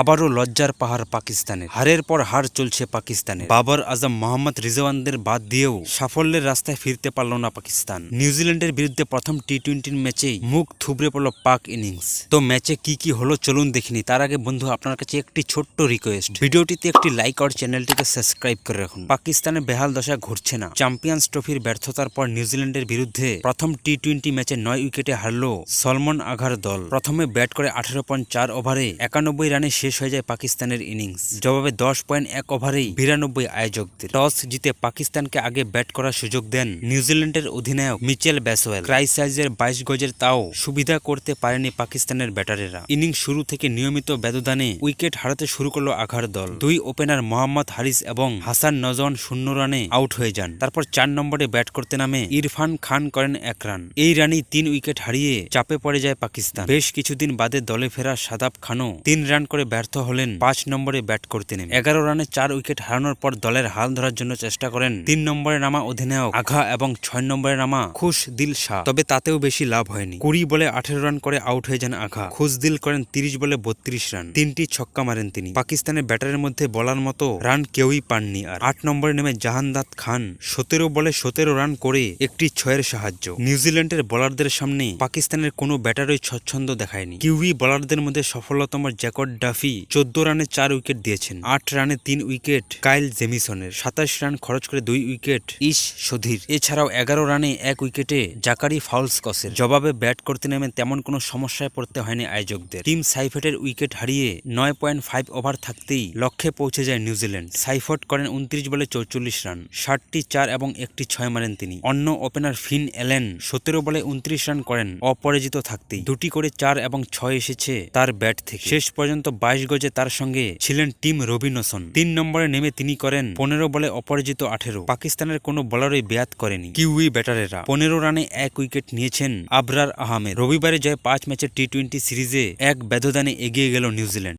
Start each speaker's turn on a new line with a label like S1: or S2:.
S1: আবারও লজ্জার পাহাড় পাকিস্তানের। হারের পর হার চলছে পাকিস্তানে বাবর আজম মোহাম্মদ রিজওয়ানদের বাদ দিয়েও সাফল্যের রাস্তায় ফিরতে পারল না পাকিস্তান। নিউজিল্যান্ডের বিরুদ্ধে প্রথম টি টোয়েন্টির ম্যাচেই মুখ থুবড়ে পড়ল পাক ইনিংস। তো ম্যাচে কি কি হলো চলুন দেখিনি তার আগে বন্ধু, আপনার কাছে একটি ছোট্ট রিকোয়েস্ট ভিডিওটিতে একটি লাইক আর চ্যানেলটিকে সাবস্ক্রাইব করে রাখুন। পাকিস্তানের বেহাল দশা ঘুরছে না। চ্যাম্পিয়ন্স ট্রফির ব্যর্থতার পর নিউজিল্যান্ডের বিরুদ্ধে প্রথম টি টোয়েন্টি ম্যাচে নয় উইকেটে হারল সলমন আঘার দল। প্রথমে ব্যাট করে আঠারো পয়েন্ট চার ওভারে একানব্বই রানে শেষ হয়ে যায় পাকিস্তানের ইনিংস। জবাবে দশ পয়েন্ট এক ওভারেই বিরানব্বই আয়োজকদের। টস জিতে পাকিস্তানকে আগে ব্যাট করার সুযোগ দেন নিউজিল্যান্ডের অধিনায়ক মিচেল ব্যাসওয়েল। ক্রাই সাইজের বাইশ গজের তাও সুবিধা করতে পারেনি পাকিস্তানের ব্যাটারেরা। ইনিংস শুরু থেকে নিয়মিত ব্যবধানে উইকেট হারাতে শুরু করল আঘার দল। দুই ওপেনার মোহাম্মদ হারিস এবং হাসান নজওয়ান শূন্য রানে আউট হয়ে যান। তারপর চার নম্বরে ব্যাট করতে নামে ইরফান খান করেন এক রান। এই রানেই তিন উইকেট হারিয়ে চাপে পড়ে যায় পাকিস্তান। বেশ কিছুদিন বাদে দলে ফেরা সাদাব খানও তিন রান করে ব্যর্থ হলেন। পাঁচ নম্বরে ব্যাট করতে নেমে। এগারো রানে চার উইকেট হারানোর পর দলের হাল ধরার জন্য চেষ্টা করেন। তিন নম্বরে নামা অধিনায়ক আঘা এবং ছয় নম্বরে নামা খুশ দিল শাহ। তবে তাতেও বেশি লাভ হয়নি। কুড়ি বলে আঠেরো রান করে আউট হয়ে যান আঘা। খুশ দিল করেন তিরিশ বলে বত্রিশ রান। তিনটি ছক্কা মারেন তিনি। পাকিস্তানের ব্যাটারের মধ্যে বলার মতো রান কেউই পাননি আর। আট নম্বরে নেমে জাহানদাত খান। সতেরো বলে সতেরো রান করে একটি ছয়ের সাহায্য। নিউজিল্যান্ডের বোলারদের সামনে পাকিস্তানের কোনো ব্যাটারই স্বচ্ছন্দ দেখায়নি। কিউই বোলারদের মধ্যে সফলতম জ্যাকট ডাফি চোদ্দ রানে চার উইকেট দিয়েছেন। আট রানে তিন উইকেট কাইল জেমিসনের। সাতাশ রান খরচ করে দুই উইকেট ইশ সধীর। এছাড়াও এগারো রানে এক উইকেটে জাকারি ফাউলস কসের। জবাবে ব্যাট করতে নেমে তেমন কোনো সমস্যায় পড়তে হয়নি আয়োজকদের। টিম সাইফেটের উইকেট হারিয়ে নয় পয়েন্ট ফাইভ ওভার থাকতেই লক্ষ্যে পৌঁছে যায় নিউজিল্যান্ড। সাইফট করেন উনত্রিশ বলে চৌচল্লিশ রান। ষাটটি চার এবং একটি ছয় মারেন তিনি। অন্য ওপেনার ফিন এলেন সতেরো বলে উনত্রিশ রান করেন, অপরাজিত থাকতেই। দুটি করে চার এবং ছয় এসেছে তার ব্যাট থেকে। শেষ পর্যন্ত বাইশ গজে তার সঙ্গে ছিলেন টিম রবিনসন। তিন নম্বরে নেমে তিনি করেন পনেরো বলে অপরাজিত আঠেরো। পাকিস্তানের কোনো বলারই বেয়াত করেনি কিউই ব্যাটারেরা। পনেরো রানে এক উইকেট নিয়েছেন আবরার আহমেদ। রবিবারে জয় পাঁচ ম্যাচের টি টোয়েন্টি সিরিজে এক ব্যবধানে এগিয়ে গেল নিউজিল্যান্ড।